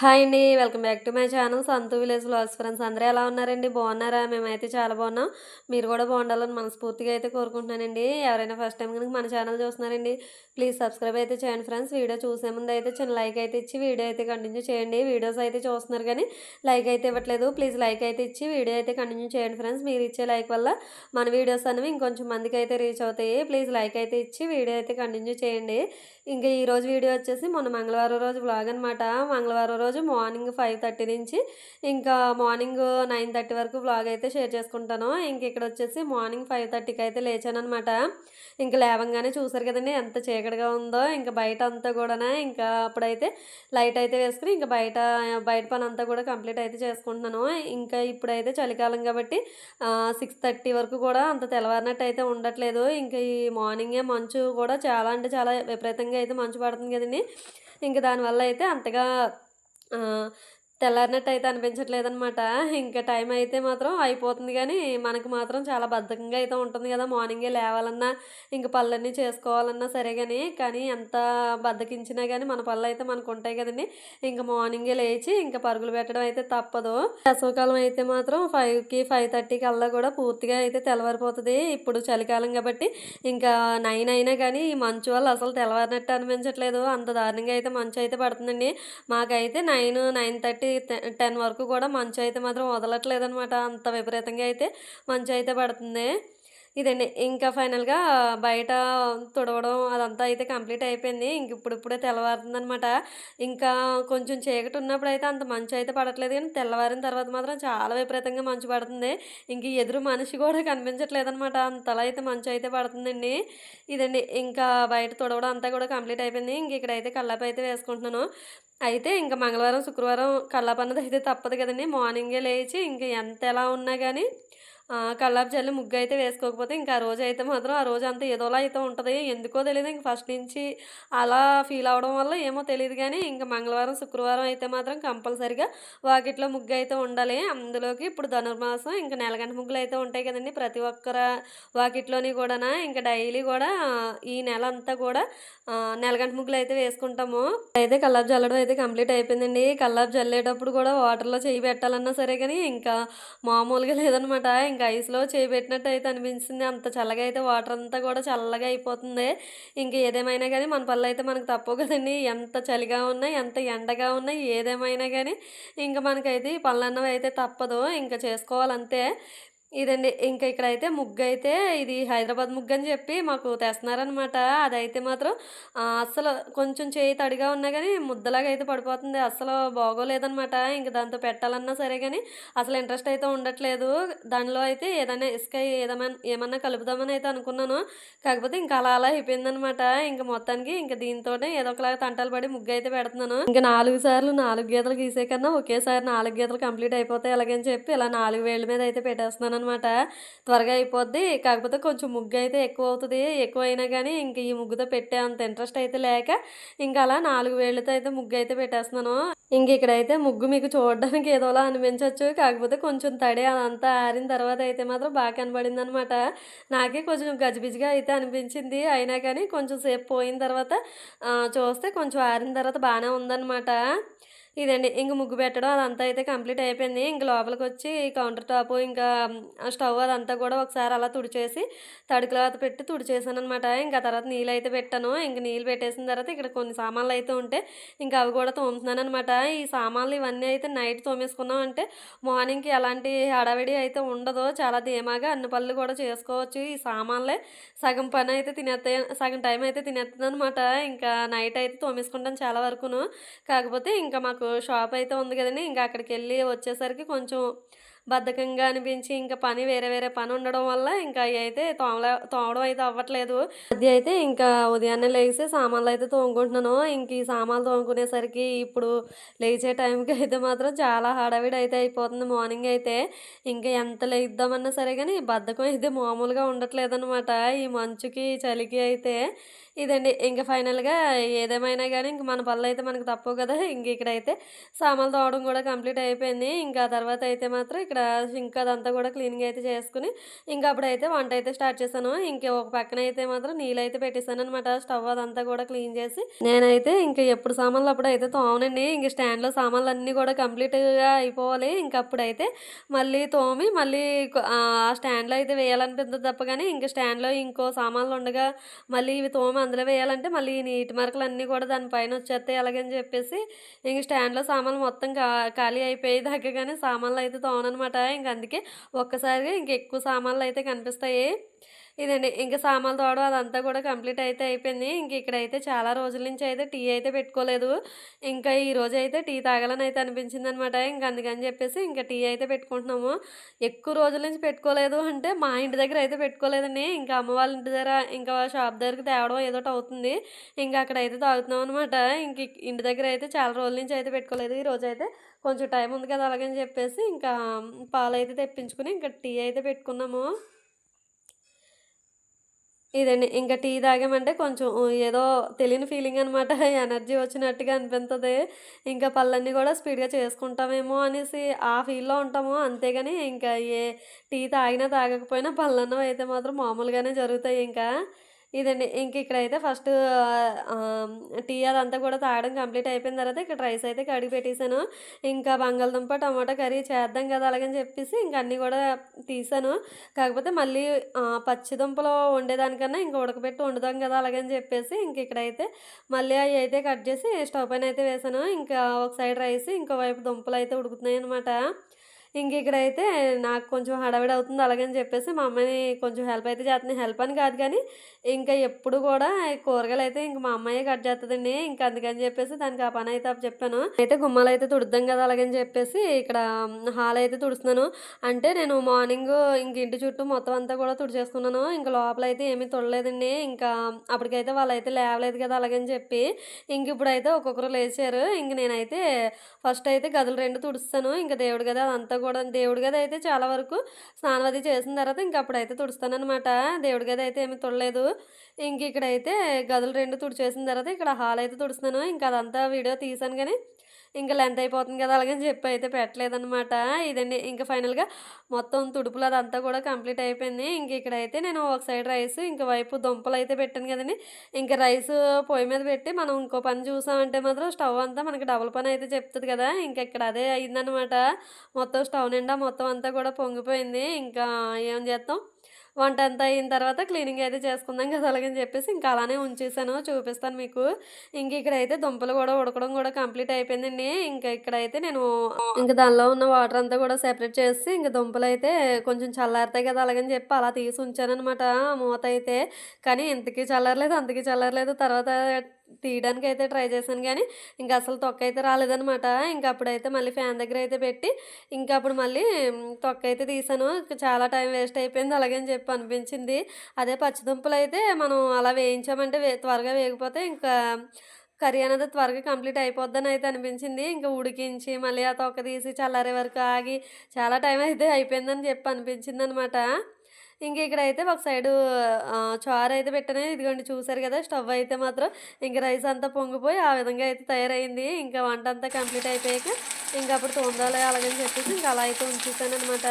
Hi అండి welcome back to my channel Santhu village vlogs friends. అందరూ ఎలా ఉన్నారండి? బాగున్నారా? మేమైతే చాలా బాగున్నాం. మీరు కూడా బాగుండాలని మనస్ఫూర్తిగా అయితే కోరుకుంటున్నానండి. ఎవరైనా ఫస్ట్ టైం కనుక మన ఛానల్ చూస్తున్నారండి ప్లీజ్ సబ్స్క్రైబ్ అయితే చేయండి ఫ్రెండ్స్. వీడియో చూసే ముందు అయితే చిన్న లైక్ అయితే ఇచ్చి వీడియో అయితే కంటిన్యూ చేయండి. వీడియోస్ అయితే చూస్తున్నారు కానీ లైక్ అయితే ఇవ్వట్లేదు. ప్లీజ్ లైక్ అయితే ఇచ్చి వీడియో అయితే కంటిన్యూ చేయండి ఫ్రెండ్స్. మీరు ఇచ్చే లైక్ వల్ల మన వీడియోస్ అనేవి ఇంకొంచెం మందికి అయితే రీచ్ అవుతాయి. ప్లీజ్ లైక్ అయితే ఇచ్చి వీడియో అయితే కంటిన్యూ చేయండి. ఇంకా ఈరోజు వీడియో వచ్చేసి మొన్న మంగళవారం రోజు బ్లాగ్ అనమాట మంగళవారం రోజు రోజు మార్నింగ్ ఫైవ్ థర్టీ నుంచి ఇంకా మార్నింగ్ నైన్ థర్టీ వరకు బ్లాగ్ అయితే షేర్ చేసుకుంటాను. ఇంక ఇక్కడ వచ్చేసి మార్నింగ్ ఫైవ్ థర్టీకి అయితే లేచాను అనమాట ఇంకా లేవంగానే చూసారు కదండి ఎంత చీకటిగా ఉందో. ఇంకా బయట అంతా కూడా ఇంకా అప్పుడైతే లైట్ అయితే వేసుకుని ఇంకా బయట బయట పని అంతా కూడా కంప్లీట్ అయితే చేసుకుంటున్నాను. ఇంకా ఇప్పుడైతే చలికాలం కాబట్టి సిక్స్ థర్టీ వరకు కూడా అంత తెల్లవారినట్టు అయితే ఉండట్లేదు. ఇంకా ఈ మార్నింగే మంచు కూడా చాలా అంటే చాలా విపరీతంగా అయితే మంచు పడుతుంది కదండి. ఇంకా దానివల్ల అయితే అంతగా ఆ, తెల్లారినట్టు అయితే అనిపించట్లేదు అనమాట ఇంకా టైం అయితే మాత్రం అయిపోతుంది కానీ మనకు మాత్రం చాలా బద్ధకంగా అయితే ఉంటుంది కదా మార్నింగే లేవాలన్నా ఇంకా పళ్ళన్నీ చేసుకోవాలన్నా సరే కానీ కానీ ఎంత బద్దకించినా కానీ మన పళ్ళు అయితే మనకు ఉంటాయి కదండి. ఇంకా మార్నింగే లేచి ఇంకా పరుగులు పెట్టడం అయితే తప్పదు. వేసవకాలం అయితే మాత్రం ఫైవ్కి ఫైవ్ థర్టీకి అల్లా కూడా పూర్తిగా అయితే తెల్లవారిపోతుంది. ఇప్పుడు చలికాలం కాబట్టి ఇంకా నైన్ అయినా కానీ ఈ మంచు వల్ల అసలు తెల్లవారినట్టు అనిపించట్లేదు. అంత దారుణంగా అయితే మంచు అయితే పడుతుందండి. మాకైతే నైన్ నైన్ థర్టీ టెన్ వరకు కూడా మంచు అయితే మాత్రం వదలట్లేదు అనమాట అంత విపరీతంగా అయితే మంచు అయితే పడుతుంది. ఇదండి. ఇంకా ఫైనల్గా బయట తుడవడం అదంతా అయితే కంప్లీట్ అయిపోయింది. ఇంక ఇప్పుడు ఇప్పుడే ఇంకా కొంచెం చీకటి ఉన్నప్పుడు అయితే అంత మంచు అయితే పడట్లేదు కానీ తెల్లవారిన తర్వాత మాత్రం చాలా విపరీతంగా మంచు పడుతుంది. ఇంక ఎదురు మనిషి కూడా కనిపించట్లేదు అనమాట అంతలా అయితే మంచు అయితే పడుతుందండి. ఇదండి. ఇంకా బయట తుడవడం అంతా కూడా కంప్లీట్ అయిపోయింది. ఇంక ఇక్కడైతే కల్లాపి అయితే వేసుకుంటున్నాను. అయితే ఇంకా మంగళవారం శుక్రవారం కల్లాపి అయితే తప్పదు కదండి. మార్నింగే లేచి ఇంకా ఎంత ఎలా ఉన్నా కానీ కల్లాపు చల్లి ముగ్గు అయితే వేసుకోకపోతే ఇంకా ఆ రోజు అయితే మాత్రం ఆ రోజు అంతా ఏదోలా అయితే ఉంటుంది. ఎందుకో తెలియదు ఇంక ఫస్ట్ నుంచి అలా ఫీల్ అవడం వల్ల ఏమో తెలియదు కానీ ఇంకా మంగళవారం శుక్రవారం అయితే మాత్రం కంపల్సరిగా వాకిట్లో ముగ్గు అయితే ఉండాలి. అందులోకి ఇప్పుడు ధనుర్మాసం ఇంకా నెలగంట ముగ్గులు అయితే ఉంటాయి కదండి. ప్రతి ఒక్కర వాకిట్లోని కూడా ఇంకా డైలీ కూడా ఈ నెల అంతా కూడా నెలగంట ముగ్గులు అయితే వేసుకుంటాము. అయితే కల్లాపు చల్లడం అయితే కంప్లీట్ అయిపోయిందండి. కల్లాపు చల్లేటప్పుడు కూడా వాటర్లో చేయి పెట్టాలన్నా సరే కానీ ఇంకా మామూలుగా లేదనమాట. ఇంకా ఐస్లో చేయి పెట్టినట్టు అయితే అనిపించింది. అంత చల్లగా అయితే వాటర్ అంతా కూడా చల్లగా అయిపోతుంది. ఇంక ఏదేమైనా కానీ మన పళ్ళు అయితే మనకు తప్పవు కదండి. ఎంత చలిగా ఉన్నా ఎంత ఎండగా ఉన్నా ఏదేమైనా కానీ ఇంకా మనకైతే ఈ పళ్ళన్నవి అయితే తప్పదు. ఇంకా చేసుకోవాలంతే. ఇదండి. ఇంకా ఇక్కడైతే ముగ్గు అయితే ఇది హైదరాబాద్ ముగ్గు అని చెప్పి మాకు తెస్తున్నారనమాట అదైతే మాత్రం అస్సలు కొంచెం చేయి తడిగా ఉన్నా కానీ ముద్దలాగా అయితే పడిపోతుంది. అస్సలు బాగోలేదనమాట ఇంక దాంతో పెట్టాలన్నా సరే కానీ అసలు ఇంట్రెస్ట్ అయితే ఉండట్లేదు. దానిలో అయితే ఏదైనా ఇసుక ఏదైనా ఏమన్నా కలుపుదామని అయితే అనుకున్నాను. కాకపోతే ఇంకా అలా అలా అయిపోయిందనమాట ఇంకా మొత్తానికి ఇంకా దీంతోనే ఏదో ఒకలాగా తంటాలు పడి ముగ్గు అయితే పెడుతున్నాను. ఇంకా నాలుగు సార్లు నాలుగు గీతలు గీసే కన్నా ఒకేసారి నాలుగు గీతలు కంప్లీట్ అయిపోతాయి అలాగని చెప్పి ఇలా నాలుగు వేళ్ళ మీద అయితే పెట్టేస్తున్నాను. అనమాట త్వరగా అయిపోద్ది. కాకపోతే కొంచెం ముగ్గు అయితే ఎక్కువ అవుతుంది ఎక్కువ అయినా కానీ ఇంక ఈ ముగ్గుతో పెట్టే అంత ఇంట్రెస్ట్ అయితే లేక ఇంకా అలా నాలుగు వేళ్ళతో అయితే ముగ్గు అయితే పెట్టేస్తున్నాను. ఇంక ఇక్కడైతే ముగ్గు మీకు చూడడానికి ఏదోలా అనిపించవచ్చు కాకపోతే కొంచెం తడి అదంతా ఆరిన తర్వాత అయితే మాత్రం బాగా కనబడింది అనమాట నాకే కొంచెం గజిబిజిగా అయితే అనిపించింది. అయినా కానీ కొంచెం సేపు పోయిన తర్వాత చూస్తే కొంచెం ఆరిన తర్వాత బాగానే ఉందన్నమాట. ఇదండి. ఇంక ముగ్గు పెట్టడం అదంతా అయితే కంప్లీట్ అయిపోయింది. ఇంక లోపలికి వచ్చి కౌంటర్ టాప్ ఇంకా స్టవ్ అదంతా కూడా ఒకసారి అలా తుడిచేసి తడి క్లాత్ పెట్టి తుడిచేసాను అనమాట ఇంకా తర్వాత నీళ్ళు అయితే పెట్టాను. ఇంక నీళ్ళు పెట్టేసిన తర్వాత ఇక్కడ కొన్ని సామాన్లు అయితే ఉంటే ఇంకా అవి కూడా తోముతున్నాను అనమాట ఈ సామాన్లు ఇవన్నీ అయితే నైట్ తోమేసుకున్నాం అంటే మార్నింగ్కి ఎలాంటి హడావిడి అయితే ఉండదు. చాలా ధీమాగా అన్ని పనులు కూడా చేసుకోవచ్చు. ఈ సామాన్లే సగం పని అయితే తినేస్తాయి సగం టైం అయితే తినేస్తుంది అనమాట ఇంకా నైట్ అయితే తోమేసుకుంటాను చాలా వరకును. కాకపోతే ఇంకా మాకు షాప్ అయితే ఉంది కదండి. ఇంకా అక్కడికి వెళ్ళి వచ్చేసరికి కొంచెం బద్ధకంగా అనిపించి ఇంకా పని వేరే వేరే పని ఉండడం వల్ల ఇంకా అవి అయితే తోమలే తోమడం అయితే అవ్వట్లేదు. అది అయితే ఇంకా ఉదయాన్నే లేచి సామాన్లు అయితే తోముకుంటున్నాను. ఇంక ఈ సామాన్లు తోముకునేసరికి ఇప్పుడు లేచే టైంకి అయితే మాత్రం చాలా హడావిడి అయితే అయిపోతుంది మార్నింగ్ అయితే. ఇంకా ఎంత లేద్దామన్నా సరే కానీ బద్ధకం అయితే మామూలుగా ఉండట్లేదు అనమాట ఈ మంచుకి చలికి అయితే ఇదండి. ఇంకా ఫైనల్గా ఏదేమైనా కానీ ఇంక మన పనులు అయితే మనకు తప్పవు కదా. ఇంక ఇక్కడైతే సామాన్లు తోవడం కూడా కంప్లీట్ అయిపోయింది. ఇంకా తర్వాత అయితే మాత్రం ఇక్కడ ఇంకా అదంతా కూడా క్లీనింగ్ అయితే చేసుకుని ఇంకా అప్పుడైతే వంట అయితే స్టార్ట్ చేశాను. ఇంకా ఒక పక్కన అయితే మాత్రం నీళ్ళు అయితే పెట్టేశాను అనమాట స్టవ్ అదంతా కూడా క్లీన్ చేసి నేనైతే ఇంకా ఎప్పుడు సామాన్లు అప్పుడు అయితే తోమనండి. ఇంక స్టాండ్లో సామాన్లు అన్నీ కూడా కంప్లీట్గా అయిపోవాలి. ఇంకా అప్పుడైతే మళ్ళీ తోమి మళ్ళీ ఆ స్టాండ్లో అయితే వేయాలనిపిస్తుంది తప్ప కానీ ఇంకా స్టాండ్లో ఇంకో సామాన్లు ఉండగా మళ్ళీ ఇవి తోమ అందులో వేయాలంటే మళ్ళీ ఈ నీటి మరకలు అన్నీ కూడా దానిపైన వచ్చేస్తాయి అలాగని చెప్పేసి ఇంక స్టాండ్లో సామాన్లు మొత్తం ఖాళీ అయిపోయి దాకా సామాన్లు అయితే తోననమాట. ఇంక అందుకే ఒక్కసారిగా ఇంక ఎక్కువ సామాన్లు అయితే కనిపిస్తాయి. ఇదండి. ఇంకా సామాన్లు తోవడం అదంతా కూడా కంప్లీట్ అయితే అయిపోయింది. ఇంక ఇక్కడైతే చాలా రోజుల నుంచి అయితే టీ అయితే పెట్టుకోలేదు. ఇంకా ఈ రోజు అయితే టీ తాగాలని అయితే అనిపించింది అనమాట ఇంక అందుకని చెప్పేసి ఇంకా టీ అయితే పెట్టుకుంటున్నాము. ఎక్కువ రోజుల నుంచి పెట్టుకోలేదు అంటే మా ఇంటి దగ్గర అయితే పెట్టుకోలేదండి. ఇంకా అమ్మ వాళ్ళ ఇంటి దగ్గర ఇంకా షాప్ దగ్గరికి తేవడం ఏదో అవుతుంది. ఇంకా అక్కడ అయితే తాగుతున్నాం అనమాట. ఇంక ఇంటి దగ్గర అయితే చాలా రోజుల నుంచి అయితే పెట్టుకోలేదు. ఈ రోజు అయితే కొంచెం టైం ఉంది కదా అలాగని చెప్పేసి ఇంకా పాలు అయితే తెప్పించుకుని ఇంకా టీ అయితే పెట్టుకున్నాము. ఇదండి. ఇంకా టీ తాగామంటే కొంచెం ఏదో తెలియని ఫీలింగ్ అనమాట ఎనర్జీ వచ్చినట్టుగా అనిపిస్తుంది. ఇంకా పళ్ళన్నీ కూడా స్పీడ్గా చేసుకుంటామేమో అనేసి ఆ ఫీల్లో ఉంటాము. అంతేగాని ఇంకా ఏ టీ తాగినా తాగకపోయినా పళ్ళన్నం అయితే మాత్రం మామూలుగానే జరుగుతాయి ఇంకా. ఇదండి. ఇంక ఇక్కడైతే ఫస్ట్ టీ అదంతా కూడా తాగడం కంప్లీట్ అయిపోయిన తర్వాత ఇక్కడ రైస్ అయితే కడిగి పెట్టేశాను ఇంకా బంగాళదుంప టమాటా కర్రీ చేద్దాం కదా అలాగని చెప్పేసి ఇంకా అన్నీ కూడా తీసాను. కాకపోతే మళ్ళీ పచ్చిదుంపలో పచ్చి దుంపలు వండేదానికన్నా ఇంకా ఉడకబెట్టి వండుదాం కదా అలాగని చెప్పేసి ఇంక ఇక్కడైతే మళ్ళీ అవి అయితే కట్ చేసి స్టవ్ పైన అయితే వేసాను. ఇంకా ఒక సైడ్ రైస్ ఇంకో వైపు దుంపలు అయితే ఉడుకుతున్నాయి అనమాట ఇంక ఇక్కడైతే నాకు కొంచెం హడావిడి అవుతుంది అలాగని చెప్పేసి మా అమ్మాయిని కొంచెం హెల్ప్ అయితే చేస్తుంది. హెల్ప్ అని కాదు కానీ ఇంకా ఎప్పుడు కూడా కూరగాయలు అయితే ఇంక మా అమ్మాయి కట్ చేస్తుందండి. ఇంకా అందుకని చెప్పేసి దానికి ఆ పని అయితే చెప్పాను. అయితే గుమ్మాలు అయితే తుడుద్దాం కదా అలాగని చెప్పేసి ఇక్కడ హాల్ అయితే తుడుస్తున్నాను. అంటే నేను మార్నింగ్ ఇంక ఇంటి చుట్టూ మొత్తం అంతా కూడా తుడిచేసుకున్నాను. ఇంకా లోపల అయితే ఏమీ తుడలేదండి. ఇంకా అప్పటికైతే వాళ్ళైతే లేవలేదు కదా అలాగని చెప్పి ఇంక ఇప్పుడైతే ఒక్కొక్కరు లేచారు. ఇంక నేనైతే ఫస్ట్ అయితే గదులు రెండు తుడుస్తాను. ఇంకా దేవుడి కదా అదంతా కూడా దేవుడి గది అయితే చాలా వరకు స్నానం అది చేసిన తర్వాత ఇంక అప్పుడైతే తుడుస్తాను అనమాట దేవుడి గది అయితే ఏమి తుడలేదు. ఇంక ఇక్కడైతే గదులు రెండు తుడిచేసిన తర్వాత ఇక్కడ హాల్ అయితే తుడుస్తున్నాను. ఇంకా అదంతా వీడియో తీసాను కానీ ఇంకా లెంత్ అయిపోతుంది కదా అలాగని చెప్పి అయితే పెట్టలేదన్నమాట. ఇదండి ఇంకా ఫైనల్గా మొత్తం తుడుపులు అదంతా కూడా కంప్లీట్ అయిపోయింది. ఇంక ఇక్కడైతే నేను ఒక సైడ్ రైస్ ఇంక వైపు దుంపలు అయితే పెట్టాను కదండి. ఇంకా రైస్ పొయ్యి మీద పెట్టి మనం ఇంకో పని చూసామంటే మాత్రం స్టవ్ అంతా మనకి డబుల్ పని అయితే చెప్తుంది కదా. ఇంకా ఇక్కడ అదే అయిందనమాట మొత్తం స్టవ్ నిండా మొత్తం అంతా కూడా పొంగిపోయింది. ఇంకా ఏం చేస్తాం? వంట అంతా అయిన తర్వాత క్లీనింగ్ అయితే చేసుకుందాం కదా అలాగని చెప్పేసి ఇంకా అలానే ఉంచేసాను. చూపిస్తాను మీకు. ఇంక ఇక్కడైతే దుంపలు కూడా ఉడకడం కూడా కంప్లీట్ అయిపోయిందండి. ఇంకా ఇక్కడైతే నేను ఇంకా దానిలో ఉన్న వాటర్ అంతా కూడా సెపరేట్ చేసి ఇంకా దుంపలు అయితే కొంచెం చల్లారుతాయి కదా అలాగని చెప్పి అలా తీసి ఉంచానమాట మూత అయితే. కానీ ఇంతకీ చల్లారలేదు అంతకీ చల్లారలేదు. తర్వాత తీయడానికి అయితే ట్రై చేశాను కానీ ఇంకా అసలు తొక్క అయితే రాలేదనమాట ఇంకా అప్పుడైతే మళ్ళీ ఫ్యాన్ దగ్గర అయితే పెట్టి ఇంకా అప్పుడు మళ్ళీ తొక్క అయితే తీసాను. చాలా టైం వేస్ట్ అయిపోయింది అలాగని చెప్పి అనిపించింది. అదే పచ్చిదుంపలు అయితే మనం అలా వేయించామంటే త్వరగా వేగిపోతే ఇంకా కర్రీ అనేది త్వరగా కంప్లీట్ అయిపోద్దని అయితే అనిపించింది. ఇంకా ఉడికించి మళ్ళీ ఆ తొక్క తీసి చల్లారే వరకు ఆగి చాలా టైం అయితే అయిపోయిందని చెప్పి అనిపించింది అనమాట ఇంక ఇక్కడైతే ఒక సైడు చారు అయితే పెట్టాను ఇదిగోండి చూసారు కదా స్టవ్ అయితే మాత్రం ఇంక రైస్ అంతా పొంగిపోయి ఆ విధంగా అయితే తయారైంది. ఇంకా వంట అంతా కంప్లీట్ అయిపోయాక ఇంకా అప్పుడు తొందరలే అలాగని చెప్పేసి ఇంకా అలా అయితే ఉంచేసాను అనమాట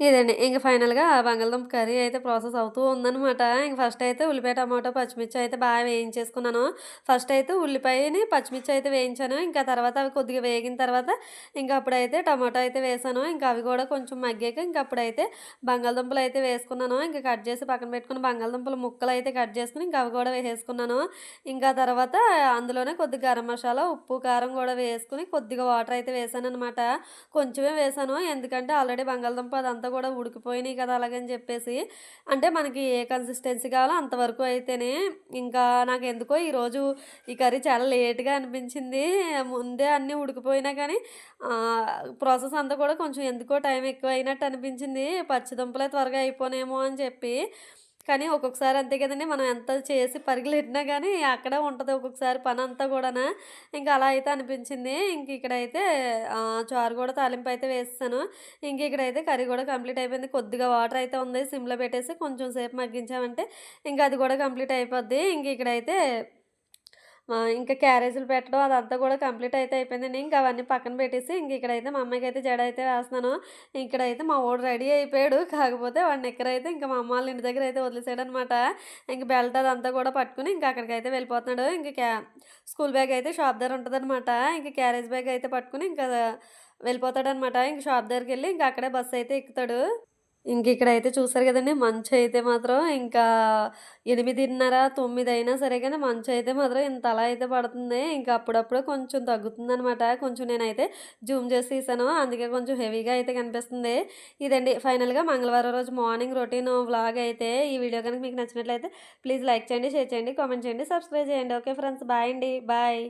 ఇదండి ఇంక ఫైనల్‌గా బంగాళదుంప కర్రీ అయితే ప్రాసెస్ అవుతూ ఉందనమాట. ఇంక ఫస్ట్ అయితే ఉల్లిపాయ, టమాటో, పచ్చిమిర్చి అయితే బాగా వేయించేసుకున్నాను. ఫస్ట్ అయితే ఉల్లిపాయని, పచ్చిమిర్చి అయితే వేయించాను. ఇంకా తర్వాత అవి కొద్దిగా వేగిన తర్వాత ఇంక అప్పుడైతే టమాటో అయితే వేసాను. ఇంకా అవి కూడా కొంచెం మగ్గాక ఇంక అప్పుడైతే బంగాళదుంపలు అయితే వేసుకున్నాను. ఇంకా కట్ చేసి పక్కన పెట్టుకుని బంగాళదుంపలు ముక్కలు అయితే కట్ చేసుకుని ఇంకా అవి కూడా వేసేసుకున్నాను. ఇంకా తర్వాత అందులోనే కొద్దిగా గరం మసాలా, ఉప్పు, కారం కూడా వేసుకుని కొద్దిగా వాటర్ అయితే వేసాను అనమాట కొంచెమే వేసాను. ఎందుకంటే ఆల్రెడీ బంగాళదుంప అదంతా కూడా ఉడికిపోయినాయి కదా! అలాగని చెప్పేసి. అంటే మనకి ఏ కన్సిస్టెన్సీ కావాలో అంతవరకు అయితేనే ఇంకా నాకు ఎందుకో ఈరోజు ఈ కర్రీ చాలా లేట్‌గా అనిపించింది. ముందే అన్నీ ఉడికిపోయినా కానీ ప్రాసెస్ అంతా కూడా కొంచెం ఎందుకో టైం ఎక్కువ అయినట్టు అనిపించింది. పచ్చిదుంపలే త్వరగా అయిపోనేమో అని చెప్పి. కానీ ఒక్కొక్కసారి అంతే కదండి మనం ఎంత చేసి పరుగులెట్టినా కానీ అక్కడే ఉంటుంది ఒక్కొక్కసారి పని అంతా కూడానా ఇంక అలా అయితే అనిపించింది. ఇంక ఇక్కడైతే చారు కూడా తాలింపు అయితే వేస్తాను ఇంక ఇక్కడైతే కర్రీ కూడా కంప్లీట్ అయిపోయింది. కొద్దిగా వాటర్ అయితే ఉంది. సిమ్‌లో పెట్టేసి కొంచెం సేపు మగ్గించామంటే ఇంక అది కూడా కంప్లీట్ అయిపోద్ది. ఇంక ఇక్కడైతే ఇంకా క్యారేజీలు పెట్టడం అదంతా కూడా కంప్లీట్ అయితే అయిపోయిందండి. ఇంకా అవన్నీ పక్కన పెట్టేసి ఇంక ఇక్కడైతే మా అమ్మాయికైతే జడ అయితే వేస్తున్నాను. ఇక్కడైతే మా వాడు రెడీ అయిపోయాడు. కాకపోతే వాడిని నిక్కరైతే ఇంకా మా అమ్మ వాళ్ళ ఇంటి దగ్గర అయితే వదిలేసాడు అనమాట ఇంక బెల్ట్ అదంతా కూడా పట్టుకొని ఇంకా అక్కడికైతే వెళ్ళిపోతున్నాడు. ఇంక క్యా స్కూల్ బ్యాగ్ అయితే షాప్ దగ్గర ఉంటుందన్నమాట ఇంకా క్యారేజ్ బ్యాగ్ అయితే పట్టుకొని ఇంకా వెళ్ళిపోతాడనమాట. ఇంక షాప్ దగ్గరికి వెళ్ళి ఇంకా అక్కడే బస్సు అయితే ఎక్కుతాడు. ఇంక ఇక్కడైతే చూసారు కదండి మంచు అయితే మాత్రం ఇంకా 8:30, 9 అయినా సరే గానీ మంచయితే మాత్రం ఇంత అలా అయితే పడుతుంది. ఇంకా అప్పుడప్పుడు కొంచెం తగ్గుతుందనమాట. కొంచెం నేనైతే జూమ్ చేసి తీసాను. అందుకే కొంచెం హెవీగా అయితే కనిపిస్తుంది. ఇదండి ఫైనల్‌గా మంగళవారం రోజు మార్నింగ్ రొటీన్ వ్లాగ్ అయితే. ఈ వీడియో కనుక మీకు నచ్చినట్లయితే ప్లీజ్ లైక్ చేయండి, షేర్ చేయండి, కామెంట్ చేయండి, సబ్స్క్రైబ్ చేయండి. ఓకే ఫ్రెండ్స్ బాయ్ అండి. బాయ్.